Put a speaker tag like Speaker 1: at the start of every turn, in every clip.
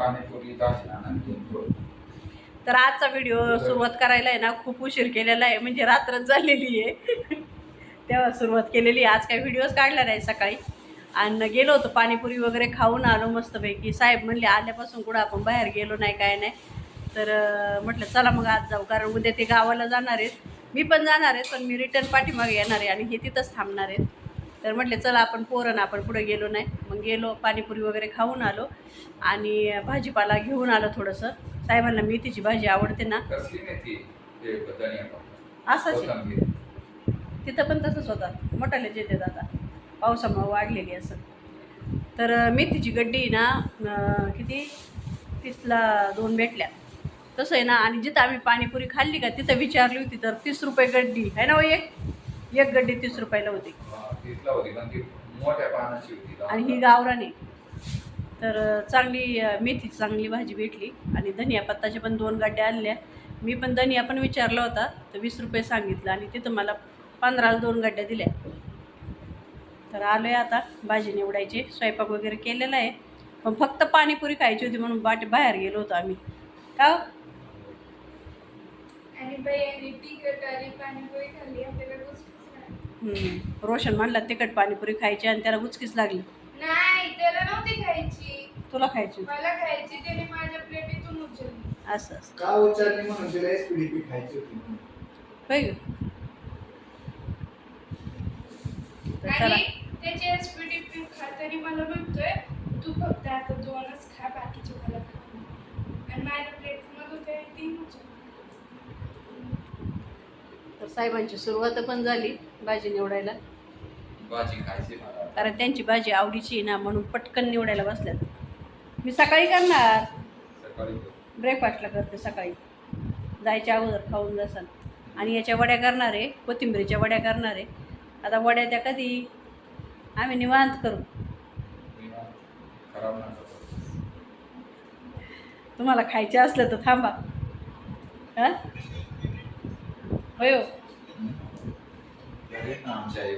Speaker 1: पाणीपुरी
Speaker 2: तर आजचा व्हिडिओ सुरुवात करायला आहे ना खूप उशीर केलेला आहे म्हणजे रात्रच झालेली आहे. तेव्हा सुरुवात केलेली आहे. आज काही व्हिडिओज काढला नाही सकाळी. आणि गेलो होतो पाणीपुरी वगैरे खाऊन आलो मस्तपैकी. साहेब म्हणले आल्यापासून कुठं आपण बाहेर गेलो नाही काय नाही. तर म्हटलं चला मग आज जाऊ कारण उद्या ते गावाला जाणार आहेत. मी पण जाणार आहे पण मी रिटर्न पाठीमागे येणार आहे आणि हे तिथंच थांबणार आहेत. तर म्हटले चला आपण पोरण ना आपण पुढे गेलो नाही. मग गेलो पाणीपुरी वगैरे खाऊन आलो आणि भाजीपाला घेऊन आलो थोडंसं. साहेबांना मेथीची भाजी आवडते ना. असंच तिथं पण तसंच होतात मोठालेच येतात आता पावसामुळं वाढलेली असं. तर मेथीची गड्डी ना किती? तीसला दोन भेटल्या. तसं आहे ना आणि जिथं आम्ही पाणीपुरी खाल्ली का तिथं विचारली होती तर तीस रुपये गड्डी आहे ना हो एक एक गड्डी तीस रुपयाला होती.
Speaker 1: तीसला होती पण ती मोठ्या पानाची होती.
Speaker 2: आणि ही गावराने. तर चांगली मेथी चांगली भाजी भेटली. आणि धनिया पत्ताच्या पण दोन गाड्या आणल्या. मी पण धनिया पण विचारला होता तर वीस रुपये सांगितलं. आणि तिथं मला पंधराला दोन गाड्या दिल्या. तर आलो आहे आता भाजी निवडायची. स्वयंपाक वगैरे केलेला आहे. पण फक्त पाणीपुरी खायची होती म्हणून बाट बाहेर गेलो होतो आम्ही. का हो?
Speaker 3: आणि पाणीपुरी खाल्ली.
Speaker 2: हम्म. रोशन म्हणला तिखट पाणीपुरी खायची आणि त्याला गुचकीच लागली
Speaker 3: नाही त्याला नव्हती खायची
Speaker 2: तुला खायची होती.
Speaker 3: मला खायची त्याने माझ्या प्लेटीतून उचलली
Speaker 2: असं असं
Speaker 4: का म्हणून तिला एसपीडीपी खायची होती म्हणून.
Speaker 2: होय ग? तर चला
Speaker 3: आणि त्याची एसपीडी खाताना मला म्हणतोय तू फक्त आता दोनच खा बाकीचे मला खा आणि माझ्या प्लेट होते तीन उचलली
Speaker 2: साहेबांची सुरुवात पण झाली भाजी निवडायला.
Speaker 1: भाजी खायची मला.
Speaker 2: कारण त्यांची भाजी आवडीची आहे ना म्हणून पटकन निवडायला बसल्यात. मी सकाळी करणार.
Speaker 1: सकाळी
Speaker 2: ब्रेकफास्टला करते सकाळी. जायच्या अगोदर खाऊन जासाल आणि याच्या वड्या करणार आहे कोथिंबीरीच्या वड्या करणार आहे. आता वड्या त्या कधी? आम्ही निवांत करू.
Speaker 1: खराब.
Speaker 2: तुम्हाला खायचे असलं तर थांबा. हां? होय.
Speaker 1: आमच्या आई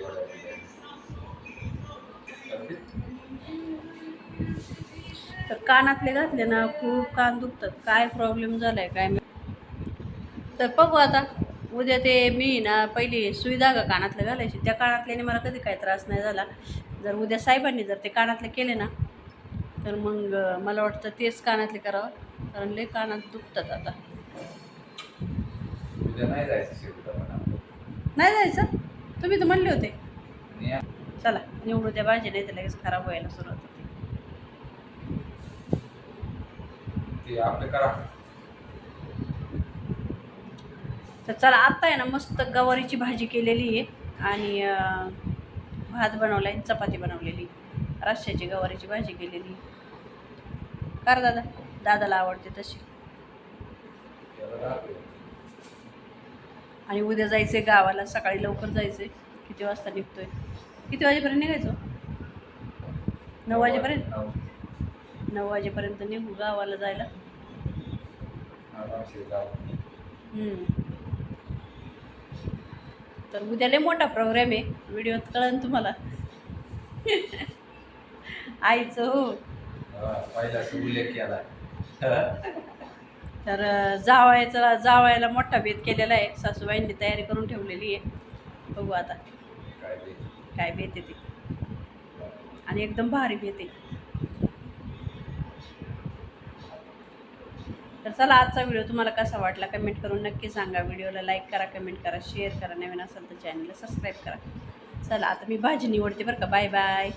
Speaker 2: तर कानातले घातले ना खूप कान दुखतात. काय प्रॉब्लेम झालाय काय तर बघू आता. उद्या ते मी ना पहिली सुविधा का कानातलं घालायची. त्या कानातल्याने मला कधी काही त्रास नाही झाला. जर उद्या साहेबांनी जर ते कानातले केले ना तर मग मला वाटतं तेच कानातले करावं. कारण लय कानात दुखतात आता.
Speaker 1: उद्या नाही जायचं शेवटला म्हणा
Speaker 2: नाही जायचं? तुम्ही तर म्हणले होते.
Speaker 1: आणि
Speaker 2: चला निवडू त्या भाजी नाही तर लगेच खराब व्हायला सुरुवात होते.
Speaker 1: ते आपलं करा.
Speaker 2: तर चला आत्ता आहे ना मस्त गवारीची भाजी केलेली आहे. आणि अं, भात बनवला आहे चपाती बनवलेली. रश्श्याची गवारीची भाजी केलेली. कर दादा दादाला आवडते तशी.
Speaker 1: त्याला राहते.
Speaker 2: आणि उद्या जायचं आहे गावाला सकाळी लवकर जायचं आहे किती वाजता निघतोय? किती वाजेपर्यंत निघायचं? नऊ वाजेपर्यंत?
Speaker 1: नऊ.
Speaker 2: वाजेपर्यंत निघू गावाला जायला. तर उद्या लय मोठा प्रोग्राम आहे. व्हिडिओत कळन तुम्हाला. आईचं हो
Speaker 1: हा, पहिला उल्लेख केला
Speaker 2: तर जावायचा जावायला मोठा बेत केलेला आहे. सासूबाईंनी तयारी करून ठेवलेली आहे. बघू आता.
Speaker 1: काय ते
Speaker 2: काय बेत आहे ते. आणि एकदम भारी बेत आहे. तर चला आजचा व्हिडिओ तुम्हाला कसा वाटला कमेंट करून नक्की सांगा. व्हिडिओला लाईक करा कमेंट करा शेअर करा. नवीन असेल तर चॅनलला सबस्क्राईब करा. चला आता मी भाजी निवडते बरं का. Bye bye.